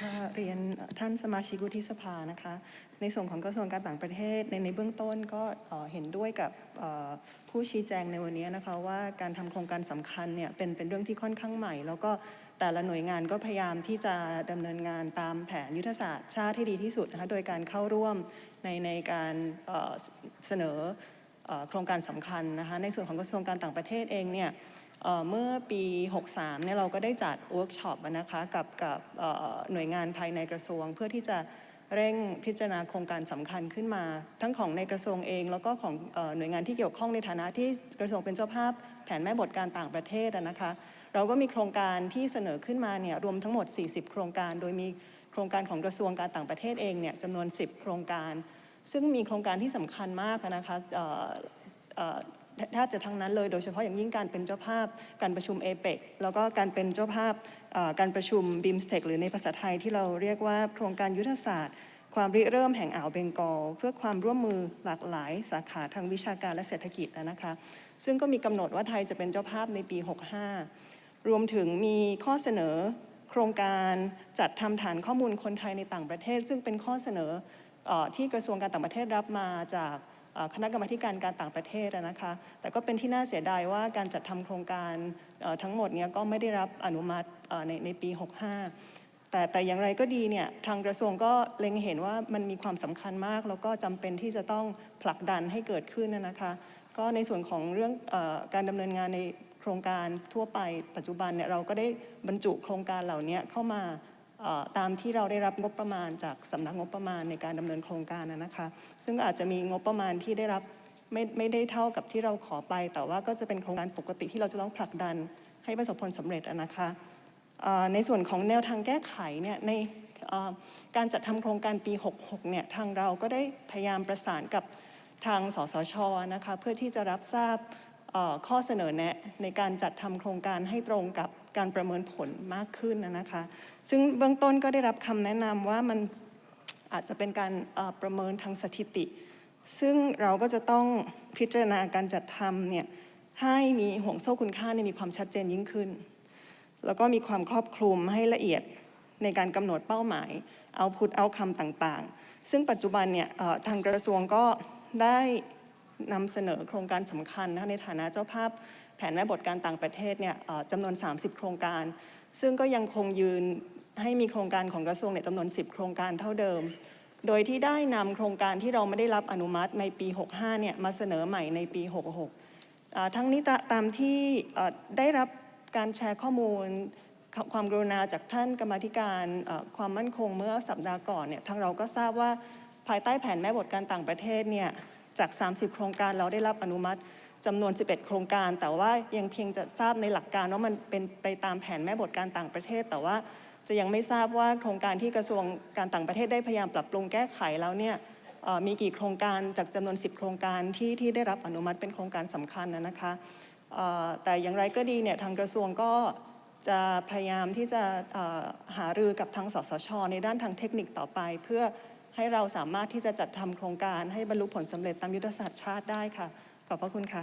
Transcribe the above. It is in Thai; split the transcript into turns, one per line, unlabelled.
ค่ะเรียนท่านสมาชิกวุฒิสภานะคะ ในส่วนของกระทรวงการต่างประเทศในในเบื้องต้นก็เห็นด้วยกับผู้ชี้แจงในวันนี้นะคะว่าการทำโครงการสำคัญเนี่ยเป็นเป็นเรื่องที่ค่อนข้างใหม่ แล้วก็แต่ละหน่วยงานก็พยายามที่จะดำเนินงานตามแผนยุทธศาสตร์ชาติที่ดีที่สุดนะคะโดยการเข้าร่วมในในการเสนอเอ่อโครงการสำคัญนะคะในส่วนของกระทรวงการต่างประเทศเองเนี่ย เมื่อปี 63เนี่ยเราก็ได้จัดเวิร์กช็อปนะคะกับกับหน่วยงานภายในกระทรวง เพื่อที่จะเร่งพิจารณาโครงการสำคัญขึ้นมา ทั้งของในกระทรวงเอง แล้วก็ของอหน่วยงานที่เกี่ยวข้องในฐานะที่กระทรวงเป็นเจ้าภาพ แผนแม่บทการต่างประเทศนะคะ เราก็มีโครงการที่เสนอขึ้นมาเนี่ยรวมทั้งหมด 40 โครงการ โดยมีโครงการของกระทรวงการต่างประเทศเองเนี่ยจำนวน 10 โครงการ ซึ่งมีโครงการที่สำคัญมากนะคะ แทบจะทั้งนั้นเลย โดยเฉพาะอย่างยิ่งการเป็นเจ้าภาพการประชุมเอเปกแล้วก็การเป็นเจ้าภาพการประชุมบิมสเทคหรือในภาษาไทยที่เราเรียกว่าโครงการยุทธศาสตร์ ความริเริ่มแห่งอ่าวเบงกอล เพื่อความร่วมมือหลากหลาย สาขาทางวิชาการและเศรษฐกิจนะคะ ซึ่งก็มีกำหนดว่าไทยจะเป็นเจ้าภาพในปี 65 รวมถึงมีข้อเสนอโครงการจัดทำฐานข้อมูลคนไทยในต่างประเทศ ซึ่งเป็นข้อเสนอที่กระทรวงการต่างประเทศรับมาจาก คณะกรรมาการการต่างประเทศนะคะ แต่ก็เป็นที่น่าเสียดายว่าการจัดทำโครงการทั้งหมดเนี้ยก็ไม่ได้รับอนุมัติในในปี 65แต่แต่อย่างไรก็ดีเนี่ยทางกระทรวงก็เล็งเห็นว่ามันมีความสำคัญมาก แล้วก็จำเป็นที่จะต้องผลักดันให้เกิดขึ้นนะคะ ก็ในส่วนของเรื่องอการดำเนินงานในโครงการทั่วไปปัจจุบันเนี่ยเราก็ได้บรรจุโครงการเหล่านี้เข้ามา ตามที่เราได้รับงบประมาณจากสำนักงบประมาณในการดำเนินโครงการนะคะ ซึ่งอาจจะมีงบประมาณที่ได้รับไม่ไม่ได้เท่ากับที่เราขอไป แต่ว่าก็จะเป็นโครงการปกติที่เราจะต้องผลักดันให้ประสบผลสำเร็จนะคะในส่วนของแนวทางแก้ไขเนี่ยในการจัดทำโครงการปี 66 เนี่ยทางเราก็ได้พยายามประสานกับทางสสชนะคะเพื่อที่จะรับทราบ ข้อเสนอแนะในการจัดทำโครงการให้ตรงกับการประเมินผลมากขึ้นนะคะ ซึ่งเบื้องต้นก็ได้รับคำแนะนำว่ามันอาจจะเป็นการประเมินทางสถิติ ซึ่งเราก็จะต้องพิจารณาการจัดทำเนี่ยให้มีห่วงโซ่คุณค่าเนี่ยมีความชัดเจนยิ่งขึ้น แล้วก็มีความครอบคลุมให้ละเอียดในการกำหนดเป้าหมายเอาพุทเอาคำต่างๆ ซึ่งปัจจุบันเนี่ยทางกระทรวงก็ได้ นำเสนอโครงการสำคัญนะในฐานะเจ้าภาพแผนแม่บทการต่างประเทศเนี่ยจำนวน 30 โครงการ ซึ่งก็ยังคงยืนให้มีโครงการของกระทรวงเนี่ยจำนวน 10 โครงการเท่าเดิม โดยที่ได้นำโครงการที่เราไม่ได้รับอนุมัติในปี 65 เนี่ยมาเสนอใหม่ในปี 66 ทั้งนี้ตามที่ได้รับการแชร์ข้อมูลความกรุณาจากท่านกรรมธิการความมั่นคงเมื่อสัปดาห์ก่อนเนี่ยทางเราก็ทราบว่าภายใต้แผนแม่บทการต่างประเทศเนี่ย จาก 30 โครงการเราได้รับอนุมัติจำนวน 11 โครงการ แต่ว่ายังเพียงจะทราบในหลักการว่ามันเป็นไปตามแผนแม่บทการต่างประเทศ แต่ว่าจะยังไม่ทราบว่าโครงการที่กระทรวงการต่างประเทศได้พยายามปรับปรุงแก้ไขแล้วเนี่ยมีกี่โครงการจากจำนวน 10 โครงการที่ที่ได้รับอนุมัติเป็นโครงการสำคัญนะนะคะแต่อย่างไรก็ดีเนี่ยทางกระทรวงก็จะพยายามที่จะหารือกับทางสสช ในด้านทางเทคนิคต่อไปเพื่อ ให้เราสามารถที่จะจัดทำโครงการให้บรรลุผลสำเร็จตามยุทธศาสตร์ชาติได้ค่ะ ขอบพระคุณค่ะ